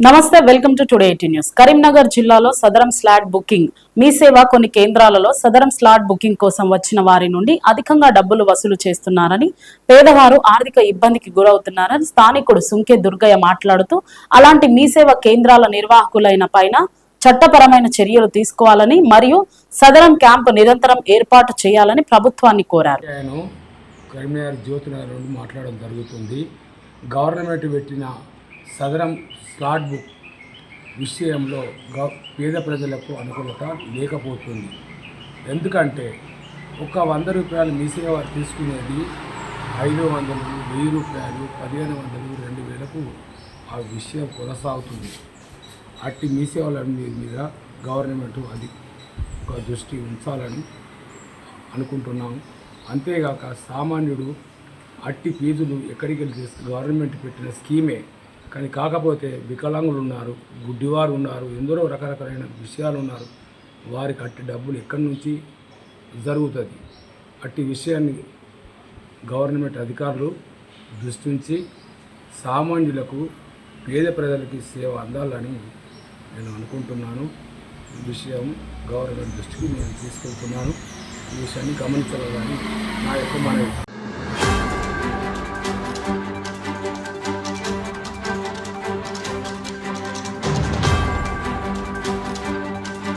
నమస్తే welcome to today eighty news. Karimnagar జిల్లాలో సదరం slot booking మీ సేవ కొన్ని కేంద్రాలలో సదరం స్లాట్ బుకింగ్ కోసం వచ్చిన వారి నుండి అధికంగా డబ్బులు వసూలు చేస్తున్నారని పేదవారు ఆర్థిక ఇబ్బందికి గురవుతున్నారని స్థానికుడు సుంకే దుర్గయ్య మాట్లాడుతూ అలాంటి మీ సేవ కేంద్రాల నిర్వాహకులైన పైన చట్టపరమైన చర్యలు తీసుకోవాలని మరియు సదరం క్యాంపు నిరంతరం ఏర్పాటు చేయాలని ప్రభుత్వాన్ని కోరారు. కరీంనగర్ జ్యోతినగర్ నుండి మాట్లాడడం జరుగుతుంది. గవర్నమెంట్ పెట్టిన సదరం స్లాట్ బుక్ విషయంలో పేద ప్రజలకు అనుకూలత లేకపోతుంది. ఎందుకంటే ఒక వంద రూపాయలు మీసేవ తీసుకునేది ఐదు వందలు వెయ్యి రూపాయలు పదిహేను వందలు రెండు వేలకు ఆ విషయం కొనసాగుతుంది. అట్టి మీసేవల మీద గవర్నమెంట్ అది ఒక దృష్టి ఉంచాలని అనుకుంటున్నాం. అంతేగాక సామాన్యుడు అట్టి ఫీజులు ఎక్కడికి వెళ్ళి గవర్నమెంట్ పెట్టిన స్కీమే కానీ కాకపోతే వికలాంగులు ఉన్నారు గుడ్డివారు ఉన్నారు ఎందరో రకరకాలైన విషయాలు ఉన్నారు. వారికి అట్టి డబ్బులు ఎక్కడి నుంచి జరుగుతుంది? అట్టి విషయాన్ని గవర్నమెంట్ అధికారులు దృష్టించి సామాన్యులకు పేద ప్రజలకి సేవ అందాలని నేను అనుకుంటున్నాను. ఈ విషయం గవర్నమెంట్ దృష్టికి నేను తీసుకెళ్తున్నాను. ఈ విషయాన్ని గమనించాలని నా యొక్క మనవి.